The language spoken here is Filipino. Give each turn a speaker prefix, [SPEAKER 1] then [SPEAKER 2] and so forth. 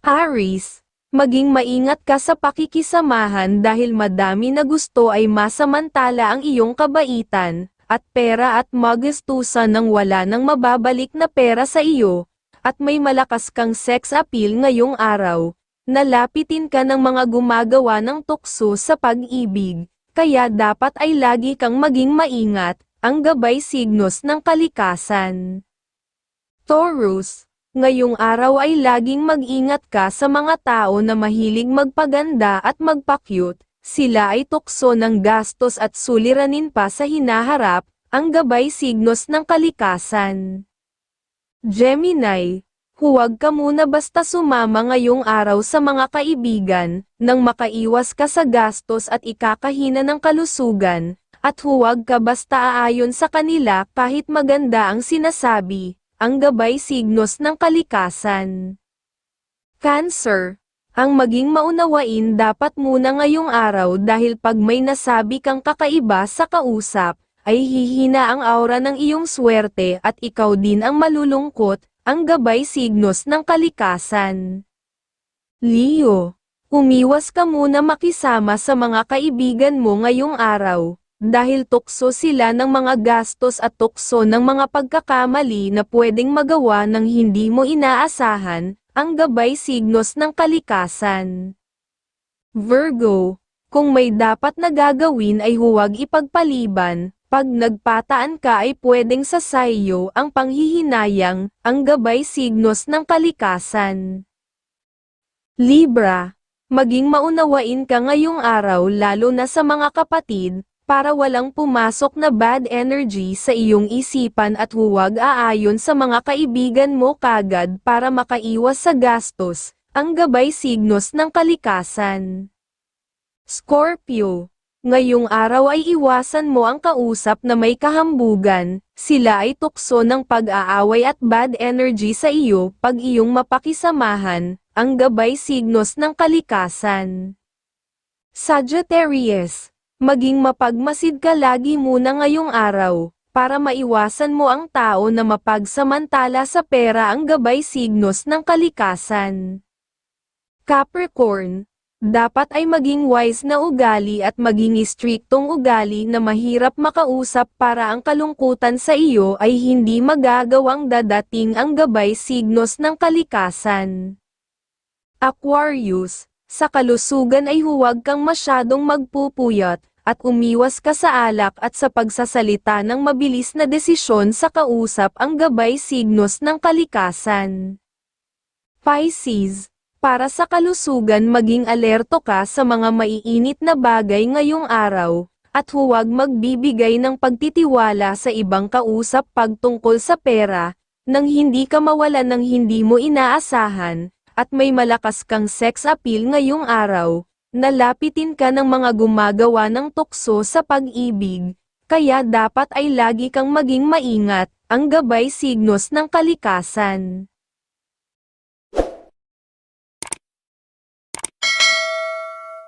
[SPEAKER 1] Aris, maging maingat ka sa pakikisamahan dahil madami na gusto ay masamantala ang iyong kabaitan, at pera at magastusan nang wala nang mababalik na pera sa iyo, at may malakas kang sex appeal ngayong araw. Nalapitin ka ng mga gumagawa ng tukso sa pag-ibig, kaya dapat ay lagi kang maging maingat, ang gabay signos ng kalikasan. Taurus, ngayong araw ay laging mag-ingat ka sa mga tao na mahilig magpaganda at magpakyut, sila ay tukso ng gastos at suliranin pa sa hinaharap, ang gabay signos ng kalikasan. Gemini, huwag ka muna basta sumama ngayong araw sa mga kaibigan, nang makaiwas ka sa gastos at ikakahina ng kalusugan, at huwag ka basta aayon sa kanila kahit maganda ang sinasabi, ang gabay signos ng kalikasan. Cancer, ang maging maunawain dapat muna ngayong araw dahil pag may nasabi kang kakaiba sa kausap, ay hihina ang aura ng iyong swerte at ikaw din ang malulungkot, ang gabay signos ng kalikasan. Leo, umiwas ka muna makisama sa mga kaibigan mo ngayong araw, dahil tukso sila ng mga gastos at tukso ng mga pagkakamali na pwedeng magawa ng hindi mo inaasahan, ang gabay signos ng kalikasan. Virgo, kung may dapat na gagawin ay huwag ipagpaliban, pag nagpataan ka ay pwedeng sa sayo ang panghihinayang, ang gabay signos ng kalikasan. Libra, maging maunawain ka ngayong araw lalo na sa mga kapatid, para walang pumasok na bad energy sa iyong isipan at huwag aayon sa mga kaibigan mo kagad para makaiwas sa gastos, ang gabay signos ng kalikasan. Scorpio, ngayong araw ay iwasan mo ang kausap na may kahambugan, sila ay tukso ng pag-aaway at bad energy sa iyo pag iyong mapakisamahan, ang gabay signos ng kalikasan. Sagittarius, maging mapagmasid ka lagi muna ngayong araw, para maiwasan mo ang tao na mapagsamantala sa pera ang gabay signos ng kalikasan. Capricorn, dapat ay maging wise na ugali at maging striktong ugali na mahirap makausap para ang kalungkutan sa iyo ay hindi magagawang dadating ang gabay signos ng kalikasan. Aquarius, sa kalusugan ay huwag kang masyadong magpupuyat, at umiwas ka sa alak at sa pagsasalita ng mabilis na desisyon sa kausap ang gabay signos ng kalikasan. Pisces, para sa kalusugan maging alerto ka sa mga maiinit na bagay ngayong araw, at huwag magbibigay ng pagtitiwala sa ibang kausap pagtungkol sa pera, nang hindi ka mawalan ng hindi mo inaasahan, at may malakas kang sex appeal ngayong araw, nalapitin ka ng mga gumagawa ng tukso sa pag-ibig, kaya dapat ay lagi kang maging maingat, ang gabay signos ng kalikasan.